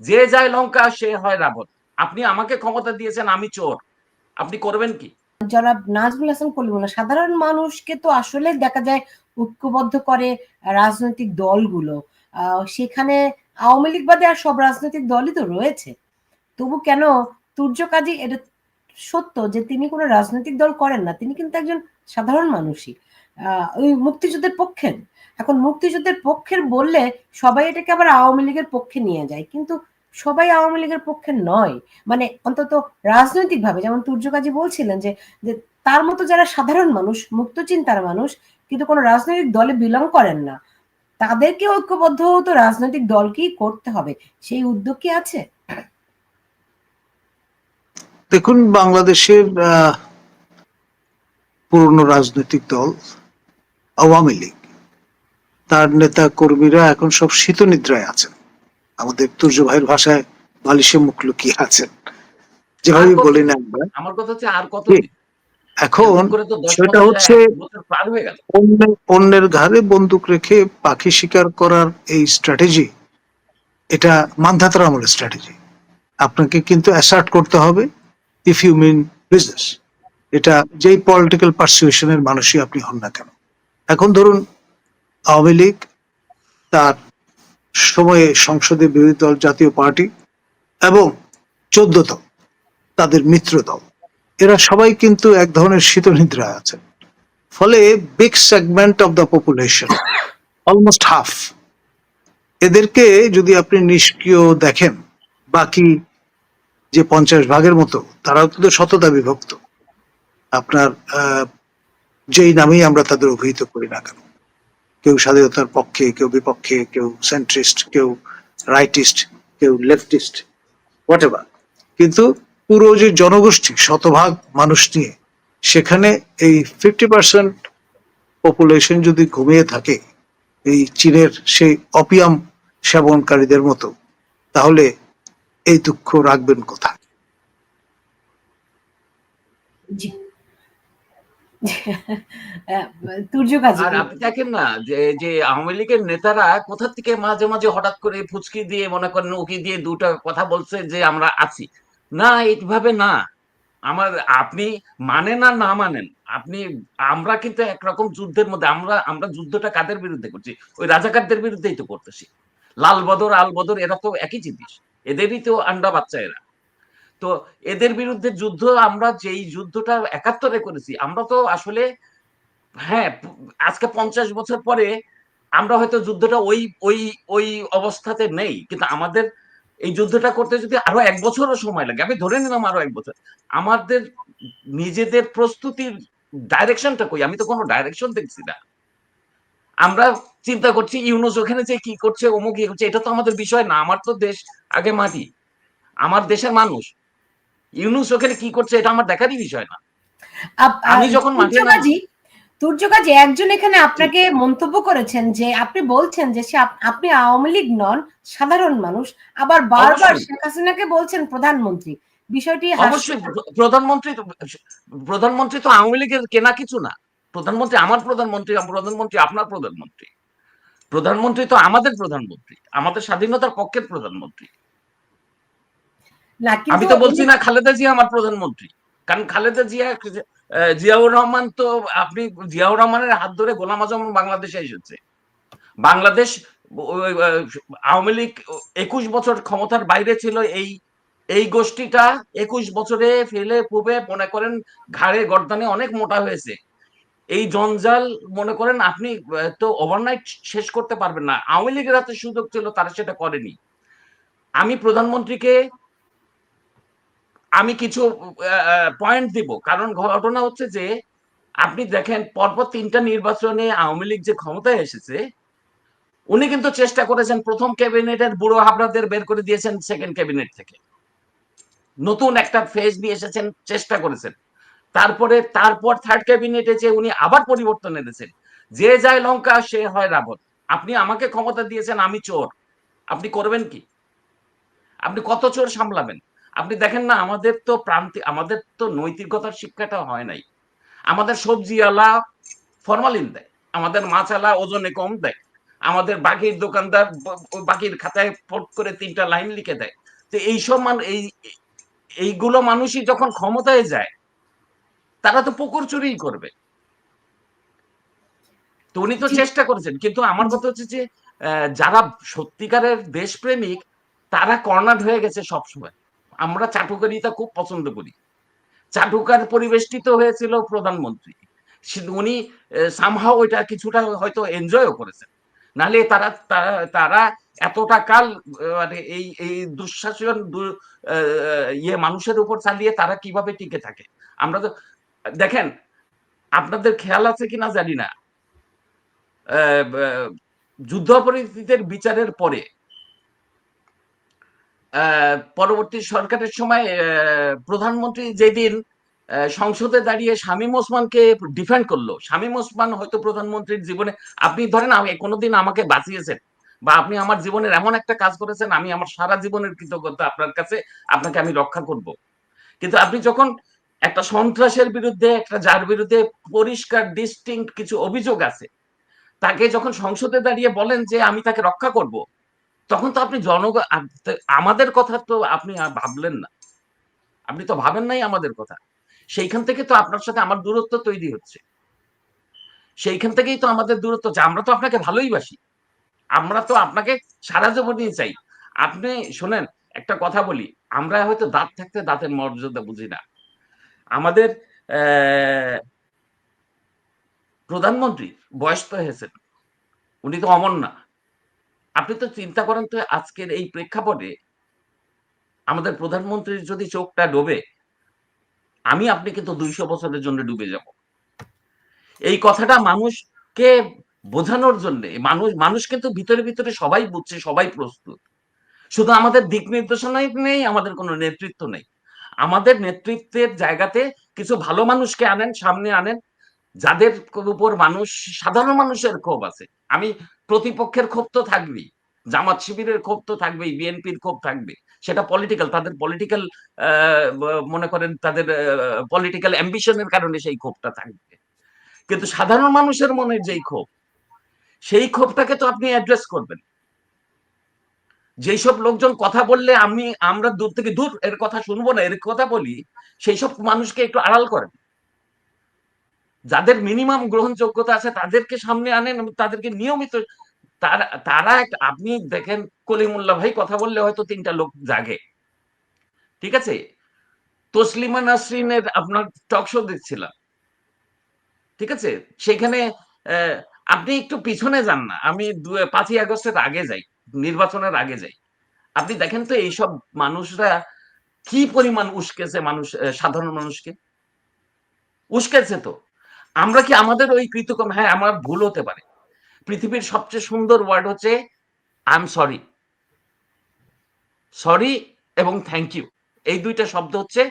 যে যায় লঙ্কা, সে হয় রাবণ। আপনি আমাকে ক্ষমতা দিয়েছেন, আমি চোর। আপনি করবেন কি? জনাব নাজমুল হাসান কলিমুল্লাহ, সাধারণ মানুষকে তো আসলে দেখা যায় ঐক্যবদ্ধ করে রাজনৈতিক দলগুলো। সেখানে আওয়ামী লীগ বাদে আর সব রাজনৈতিক দলই তো রয়েছে। তবু কেন তুর্য কাজী এটা সত্য যে তিনি কোনো রাজনৈতিক দল করেন না, তিনি কিন্তু একজন সাধারণ মানুষই। ওই মুক্তিযুদ্ধের পক্ষের এখন মুক্তিযুদ্ধের পক্ষের বললে সবাই এটাকে আবার আওয়ামী লীগের পক্ষে নিয়ে যায়। কিন্তু সবাই আওয়ামী লীগের পক্ষে নয়। মানে অন্তত রাজনৈতিক ভাবে যেমন তুর্য কাজী বলছিলেন যে তার মতো যারা সাধারণ মানুষ মুক্ত চিন্তার মানুষ, কিন্তু কোনো রাজনৈতিক দলে বিলং করেন না। তাদেরকে ঐক্যবদ্ধ তো রাজনৈতিক দলকেই করতে হবে। সেই উদ্যোগ কি আছে? দেখুন, বাংলাদেশের পুরনো রাজনৈতিক দল আওয়ামী লীগ। তার নেতা কর্মীরা এখন সব শীত নিদ্রায় আছেন। আমাদের তুর্য ভাইয়ের ভাষায় বালিশে মুখ লুকিয়ে আছেন। যেভাবে বলি না আমরা আমার কথা হচ্ছে আর কত এখন সেটা হচ্ছে অন্যের অন্যের ঘাড়ে বন্দুক রেখে পাখি শিকার করার এই স্ট্র্যাটেজি এটা মানধাতার আমলের স্ট্র্যাটেজি আপনাকে কিন্তু অ্যাসার্ট করতে হবে ইফ ইউ মিন বিজনেস এটা যেই পলিটিক্যাল পারসিউশনের মানুষই আপনি হন না কেন। এখন ধরুন আওয়ামী লীগ তার সময়ে সংসদে বিরোধী দল জাতীয় পার্টি এবং চোদ্দ দল, তাদের মিত্র দল। এরা সবাই কিন্তু এক ধরনের শীতনিদ্রায় আছেন। ফলে big segment of the population almost half এদেরকে যদি আপনি নিষ্ক্রিয় দেখেন, বাকি যে পঞ্চাশ ভাগের মতো, তারাও কিন্তু শততা বিভক্ত। আপনার যেই নামেই আমরা তাদের অভিহিত করি না কেন। কেউ স্বাধীনতার পক্ষে, কেউ বিপক্ষে, কেউ সেন্ট্রিস্ট কেউ রাইটিস্ট কেউ লেফটিস্ট হোয়াট কিন্তু পুরো যে জনগোষ্ঠী, শতভাগ মানুষ নিয়ে, সেখানে এই ফিফটি পার্সেন্ট পপুলেশন যদি ঘুমিয়ে থাকে, এই চীনের সেই অপিয়াম সেবনকারীদের মতো, তাহলে এই দুঃখ রাখবেন কোথায়? আর আপনি দেখেন না, যে যে আওয়ামী লীগের নেতারা কোথা থেকে মাঝে মাঝে হঠাৎ করে ফুচকি দিয়ে মনে করেন উকি দিয়ে দুটা কথা বলছে যে, আমরা আছি। না, এইভাবে না। আমার, আপনি মানেন আর না মানেন, আপনি, আমরা কিন্তু একরকম যুদ্ধের মধ্যে, আমরা আমরা যুদ্ধটা কাদের বিরুদ্ধে করছি? ওই রাজাকারদের বিরুদ্ধেই তো করতেছি। লাল বদর, আল বদর, এরা তো একই জিনিস। এদেরই তো আন্ডা বাচ্চা এরা। তো এদের বিরুদ্ধে যুদ্ধ আমরা যেই যুদ্ধটা একাত্তরে করেছি, আমরা তো আসলে হ্যাঁ আজকে পঞ্চাশ বছর পরে আমরা হয়তো যুদ্ধটা ওই ওই ওই অবস্থাতে নেই, কিন্তু আমাদের এই যুদ্ধটা করতে যদি আরও এক বছরও সময় লাগে, আমি ধরে নিলাম আরও এক বছর, আমাদের নিজেদের প্রস্তুতির ডাইরেকশনটা কই? আমি তো কোনো ডাইরেকশন দেখছি না। আমরা চিন্তা করছি ইউনুস ওখানে যে কি করছে, অমুক কি করছে, এটা তো আমাদের বিষয় না, আমার তো দেশ আগে মাটি, আমার দেশের মানুষ। ইউনুস ওখানে কি করছে এটা আমার দেখারই বিষয় না। আমি যখন মাঠে একজন এখানে আপনাকে মন্তব্য করেছেন যে আপনি বলছেন যে আপনি আওয়ামী লীগ নন সাধারণ মানুষ। আবার বারবার শেখ হাসিনাকে বলছেন প্রধানমন্ত্রী। বিষয়টি অবশ্যই। প্রধানমন্ত্রী তো প্রধানমন্ত্রী তো আওয়ামী লীগের কেনা কিছু না। প্রধানমন্ত্রী আমার প্রধানমন্ত্রী প্রধানমন্ত্রী আপনার প্রধানমন্ত্রী। প্রধানমন্ত্রী তো আমাদের প্রধানমন্ত্রী আমাদের স্বাধীনতার পক্ষের প্রধানমন্ত্রী। না আমি তো বলছি না খালেদা জিয়া আমার প্রধানমন্ত্রী। কারণ খালেদা জিয়া জিয়াউর রহমান তো আপনি জিয়াউর রহমানের হাত ধরে গোলাম আজম বাংলাদেশে এসেছে। বাংলাদেশ আওয়ামী লীগ একুশ বছর ক্ষমতার বাইরে ছিল এই এই গোষ্ঠীটা একুশ বছরে ফেলে পুবে মনে করেন ঘাড়ে গর্দানে অনেক মোটা হয়েছে। এই জঞ্জাল মনে করেন আপনি তো ওভারনাইট শেষ করতে পারবেন না। আওয়ামী লীগের হাতে সুযোগ ছিল তারা সেটা করেনি। আমি প্রধানমন্ত্রীকে আমি কিছু পয়েন্ট দিব। কারণ ঘটনা হচ্ছে যে, আপনি দেখেন, পরপর তিনটা নির্বাচনে আওয়ামী লীগ যে ক্ষমতায় এসেছে, উনি কিন্তু চেষ্টা করেছেন প্রথম ক্যাবিনেটের বুড়ো হাবড়াদের বের করে দিয়েছেন সেকেন্ড ক্যাবিনেট থেকে। নতুন একটা ফেজ নিয়ে এসেছেন, চেষ্টা করেছেন। তারপরে, তারপর থার্ড ক্যাবিনেটে যে উনি আবার পরিবর্তন এনেছেন, যে যায় লঙ্কা, সে হয় রাবণ। আপনি আমাকে ক্ষমতা দিয়েছেন, আমি চোর। আপনি করবেন কি? আপনি কত চোর সামলাবেন? আপনি দেখেন না আমাদের তো প্রান্তি আমাদের তো নৈতিকতার শিক্ষাটা হয় নাই। আমাদের সবজি আলা ফরমালিন দেয় আমাদের মাছ আলা ওজনে কম দেয় আমাদের বাকির দোকানদার বাকির খাতায় ফট করে তিনটা লাইন লিখে দেয়। তো এইসব মান এই এইগুলো মানুষই যখন ক্ষমতায় যায় তারা তো পুকুর চুরি করবে। তো উনি তো চেষ্টা করেছেন কিন্তু আমার কথা হচ্ছে যে আহ, যারা সত্যিকারের দেশপ্রেমিক তারা কর্নার হয়ে গেছে সবসময়। আমরা চাটুকারিতা খুব পছন্দ করি। চাটুকার পরিবেষ্টিত হয়েছিল প্রধানমন্ত্রী। উনি সামহাও ওইটা কিছুটা হয়তো এনজয়ও করেছেন। নাহলে তারা, তারা- এতটা কাল মানে এই এই দুঃশাসন ইয়ে মানুষের উপর চালিয়ে তারা কীভাবে টিকে থাকে? আমরা তো, দেখেন, আপনাদের খেয়াল আছে কিনা জানি না। যুদ্ধাপরাধীদের বিচারের পরে পরবর্তী সরকারের সময় প্রধানমন্ত্রী যেদিন সংসদে দাঁড়িয়ে শামীম ওসমানকে ডিফেন্ড করল। শামীম ওসমান হয়তো প্রধানমন্ত্রীর জীবনে, আপনি ধরেন কোনোদিন আমাকে বাঁচিয়েছেন বা আপনি আমার জীবনের এমন একটা কাজ করেছেন, আমি আমার সারা জীবনের কৃতজ্ঞতা আপনার কাছে, আপনাকে আমি রক্ষা করব। কিন্তু আপনি যখন একটা সন্ত্রাসের বিরুদ্ধে, একটা যার বিরুদ্ধে পরিষ্কার ডিস্টিংক্ট কিছু অভিযোগ আছে, তাকে যখন সংসদে দাঁড়িয়ে বলেন যে আমি তাকে রক্ষা করব তখন তো আপনি জনগণ আমাদের কথা তো আপনি ভাবলেন না। আপনি তো ভাবেন নাই আমাদের কথা। সেইখান থেকে তো আপনার সাথে আমার দূরত্ব তৈরি হচ্ছে। সেইখান থেকেই তো আমাদের দূরত্ব হচ্ছে। আমরা তো আপনাকে ভালোই বাসি। আমরা তো আপনাকে সারা জীবনই চাই। আপনি শোনেন, একটা কথা বলি। আমরা হয়তো দাঁত থাকতে দাঁতের মর্যাদা বুঝি না। আমাদের প্রধানমন্ত্রী বয়স তো হয়েছেন উনি তো অমর না। আপনি তো চিন্তা করেন তো আজকের এই প্রেক্ষাপটে আমাদের প্রধানমন্ত্রীর যদি চোখটা ডোবে, আমি আপনি কিন্তু দুইশো বছরের জন্য ডুবে যাব। এই কথাটা মানুষকে বোঝানোর জন্য, মানুষ মানুষ কিন্তু ভিতরে ভিতরে সবাই বুঝছে, সবাই প্রস্তুত। শুধু আমাদের দিক নির্দেশনাই নেই, আমাদের কোনো নেতৃত্ব নেই। আমাদের নেতৃত্বের জায়গাতে কিছু ভালো মানুষকে আনেন, সামনে আনেন, যাদের উপর মানুষ, সাধারণ মানুষের ক্ষোভ আছে। আমি প্রতিপক্ষের ক্ষোভ তো থাকবেই, জামাত শিবিরের ক্ষোভ তো থাকবেই, বিএনপির ক্ষোভ থাকবে, সেটা পলিটিক্যাল তাদের পলিটিক্যাল মনে করেন তাদের পলিটিক্যাল অ্যাম্বিশনের কারণে সেই ক্ষোভটা থাকবে। কিন্তু সাধারণ মানুষের মনে যেই ক্ষোভ, সেই ক্ষোভটাকে তো আপনি অ্যাড্রেস করবেন। যেই সব লোকজন কথা বললে আমি, আমরা দূর থেকে, দূর এর কথা শুনব না, এর কথা বলি সেই সব মানুষকে একটু আড়াল করেন। যাদের মিনিমাম গ্রহণযোগ্যতা আছে তাদেরকে সামনে আনেন তাদেরকে নিয়মিত তারা তারা আপনি দেখেন কলিমুল্লাহ ভাই কথা বললে হয়তো তিনটা লোক জাগে। ঠিক আছে? তসলিমা নাসরিনের আপনার টক শো দেখছিলাম। ঠিক আছে? সেখানে আপনি একটু পিছনে যান না। আমি পাঁচই আগস্টের আগে যাই, নির্বাচনের আগে যাই। আপনি দেখেন তো এইসব মানুষরা কি পরিমাণ উস্কেছে মানুষ সাধারণ মানুষকে? উস্কেছে তো। আমরা কি আমাদের ওই কৃতকর্ম হ্যাঁ আমার ভুল হতে পারে। পৃথিবীর সবচেয়ে সুন্দর ওয়ার্ড হচ্ছে আই এম সরি সরি এবং থ্যাংক ইউ এই দুইটা শব্দ হচ্ছে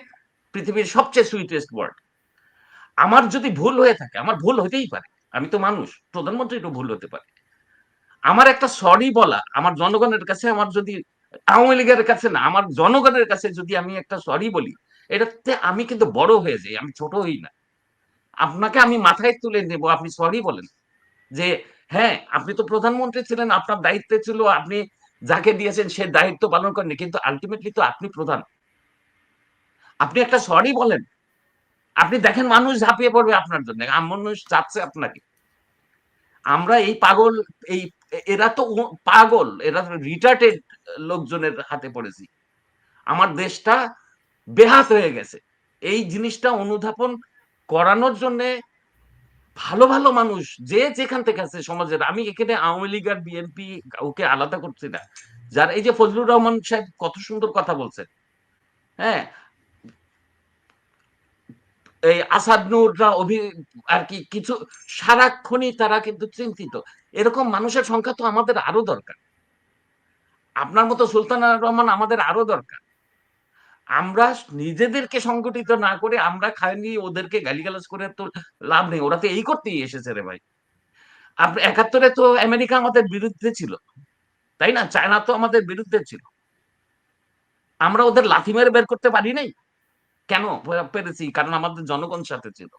পৃথিবীর সবচেয়ে সুইটেস্ট ওয়ার্ড আমার যদি ভুল হয়ে থাকে, আমার ভুল হতেই পারে। আমি তো মানুষ প্রধানমন্ত্রীরও ভুল হতে পারে। আমার একটা সরি বলা, আমার জনগণের কাছে আমার যদি, আওয়ামী লীগের কাছে না, আমার জনগণের কাছে যদি আমি একটা সরি বলি, এটাতে আমি কিন্তু বড় হয়ে যাই, আমি ছোট হই না। আপনাকে আমি মাথায় তুলে নেব, আপনি সরি বলেন। যে হ্যাঁ আপনি তো প্রধানমন্ত্রী ছিলেন, আপনার দায়িত্বে ছিল, আপনি যাকে দিয়েছেন সে দায়িত্ব পালন করেনি কিন্তু আলটিমেটলি তো আপনি প্রধান। আপনি একটা সরি বলেন। আপনি দেখেন মানুষ ঝাঁপিয়ে পড়বে আপনার জন্য মানুষ চাচ্ছে আপনাকে। আমরা এই পাগল, এই, এরা তো পাগল, এরা রিটার্টেড লোকজনের হাতে পড়েছি। আমার দেশটা বেহাত হয়ে গেছে। এই জিনিসটা অনুধাবন করানোর জন্য ভালো ভালো মানুষ যে যেখান থেকে আছে সমাজের আমি এখানে আওয়ামী লীগ আর বিএনপি কাউকে আলাদা করছি না। যার এই যে ফজলুর রহমান সাহেব কত সুন্দর কথা বলছেন। হ্যাঁ? এই আসাদ নূররা অভি আর কি কিছু সারাক্ষণই তারা কিন্তু চিন্তিত। এরকম মানুষের সংখ্যা তো আমাদের আরও দরকার। আপনার মতো সুলতানা রহমান আমাদের আরও দরকার। আমরা নিজেদেরকে সংগঠিত না করে আমরা খালি ওদেরকে গালিগালাজ করে তো লাভ নেই। ওরা তো এই করতেই এসেছে রে ভাই। আপনি একাত্তরে তো আমেরিকা আমাদের বিরুদ্ধে ছিল। তাই না? চায়না তো আমাদের বিরুদ্ধে ছিল। আমরা ওদের লাথি মেরে বের করতে পারি নাই? কেন? পেরেছি, কারণ আমাদের জনগণ সাথে ছিল।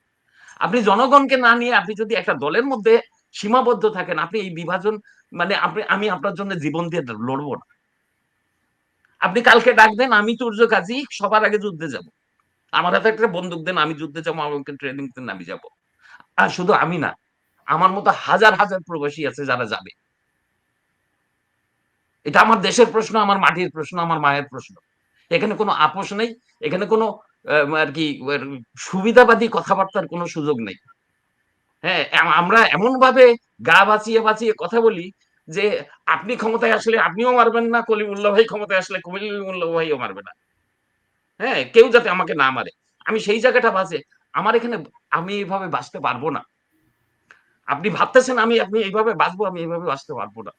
আপনি জনগণকে না নিয়ে আপনি যদি একটা দলের মধ্যে সীমাবদ্ধ থাকেন, আপনি এই বিভাজন মানে আপনি, আমি আপনার জন্য জীবন দিয়ে লড়বো না। আপনি কালকে ডাক দেন, আমি তুর্য কাজী, সবার আগে যুদ্ধে যাব। আমার হাতে একটা বন্দুক দেন, আমি যুদ্ধে যাব আমাকে ট্রেনিং দেন, আমি যাব। আর শুধু আমি না, আমার মতো হাজার হাজার প্রবাসী আছে যারা যাবে। এটা আমার দেশের প্রশ্ন, আমার মাটির প্রশ্ন, আমার মায়ের প্রশ্ন। এখানে কোনো আপোষ নেই, এখানে কোনো আর কি সুবিধাবাদী কথাবার্তার কোনো সুযোগ নেই। হ্যাঁ আমরা এমন ভাবে গা বাঁচিয়ে বাঁচিয়ে কথা বলি যে আপনি ক্ষমতায় আসলে আপনিও মারবেন না, কলিমুল্লাহ ভাই ক্ষমতায় আসলে কলিমুল্লাহ ভাইও মারবে না। হ্যাঁ কেউ যাতে আমাকে না মারে। আমি সেই জায়গাটা বাঁচে আমার এখানে আমি এইভাবে বাঁচতে পারব না। আপনি ভাবতেছেন আমি, আপনি এইভাবে বাঁচবো, আমি এইভাবে বাঁচতে পারব না।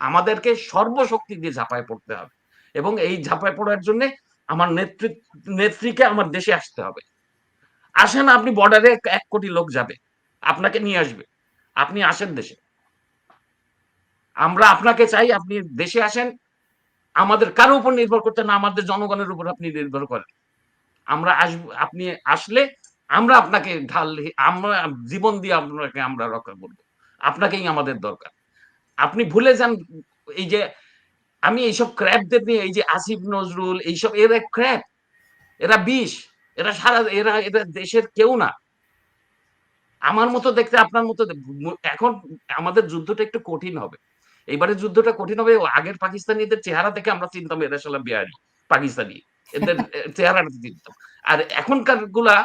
আমাদেরকে সর্বশক্তি দিয়ে ঝাঁপায় পড়তে হবে এবং এই ঝাঁপায় পড়ার জন্য আমার নেত্রী নেত্রীকে আমার দেশে আসতে হবে। আসেন, আপনি বর্ডারে এক কোটি লোক যাবে। আপনাকে নিয়ে আসবে। আপনি আসেন দেশে। আমরা আপনাকে চাই আপনি দেশে আসেন। আমাদের কারও উপর নির্ভর করতে না, আমাদের জনগণের উপর আপনি নির্ভর করেন। আমরা আসব, আপনি আসলে আমরা আপনাকে ঢাল, আমরা জীবন দিয়ে আপনাকে আমরা রক্ষা করব। আপনাকেই আমাদের দরকার। আপনি ভুলে যান এই যে আমি এইসব ক্র্যাপদের নিয়ে, এই যে আসিফ নজরুল, এইসব এরা ক্র্যাপ এরা বিষ। এরা সারা, এরা এরা দেশের কেউ না। আমার মতো দেখতে, আপনার মতো এখন আমাদের যুদ্ধটা একটু কঠিন হবে। এবারে যুদ্ধটা কঠিন হবে আগের পাকিস্তানিদের চেহারা থেকে আমরা চিনতাম এরা সালা বিহারি পাকিস্তানি। এদের চেহারাটা চিনতাম। আর এখনকারগুলা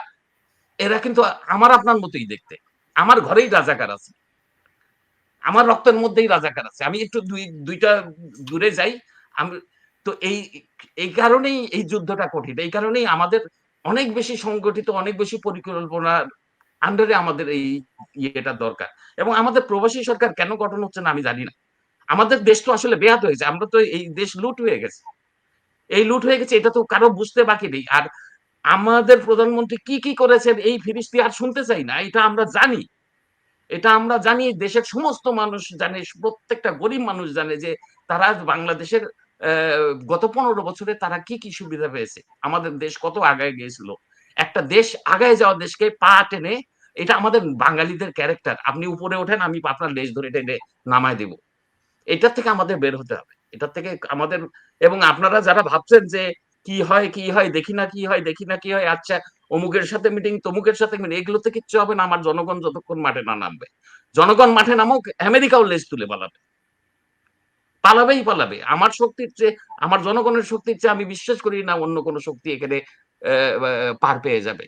এরা কিন্তু আমার আপনার মতোই দেখতে। আমার ঘরেই রাজাকার আছে। আমার রক্তের মধ্যেই রাজাকার আছে। আমি একটু দুই দুইটা দূরে যাই আমি তো এই এই কারণেই এই যুদ্ধটা কঠিন। এই কারণেই আমাদের অনেক বেশি সংগঠিত অনেক বেশি পরিকল্পনার আন্ডারে আমাদের এই ইয়েটা দরকার। এবং আমাদের প্রবাসী সরকার কেন গঠন হচ্ছে না আমি জানি না। আমাদের দেশ তো আসলে বেহাত হয়েছে আমরা তো এই দেশ লুট হয়ে গেছে। এই লুট হয়ে গেছে, এটা তো কারও বুঝতে বাকি নেই। আর আমাদের প্রধানমন্ত্রী কি কি করেছেন, এই ফিরিস্তি আর শুনতে চাই না, এটা আমরা জানি। এটা আমরা জানি, দেশের সমস্ত মানুষ জানে, প্রত্যেকটা গরিব মানুষ জানে যে তারা বাংলাদেশের গত পনেরো বছরে তারা কি কি সুবিধা পেয়েছে। আমাদের দেশ কত আগায় গিয়েছিল। একটা দেশ আগায় যাওয়া দেশকে পা টেনে, এটা আমাদের বাঙালিদের ক্যারেক্টার আপনি উপরে ওঠেন, আমি আপনার লেজ ধরে টেনে নামায় দেব। এটার থেকে আমাদের বের হতে হবে। এটার থেকে আমাদের, এবং আপনারা যারা ভাবছেন যে কি হয় কি হয়, দেখি না কি হয়, দেখি না কি হয় আচ্ছা অমুকের সাথে মিটিং তমুকের সাথে মিটিং এগুলোতে কিচ্ছু হবে না, আমার জনগণ যতক্ষণ মাঠে না নামবে। জনগণ মাঠে নামুক, আমেরিকাও লেজ তুলে পালাবে। পালাবেই পালাবে। আমার শক্তির চেয়ে, আমার জনগণের শক্তির চেয়ে আমি বিশ্বাস করি না অন্য কোনো শক্তি এখানে পার পেয়ে যাবে।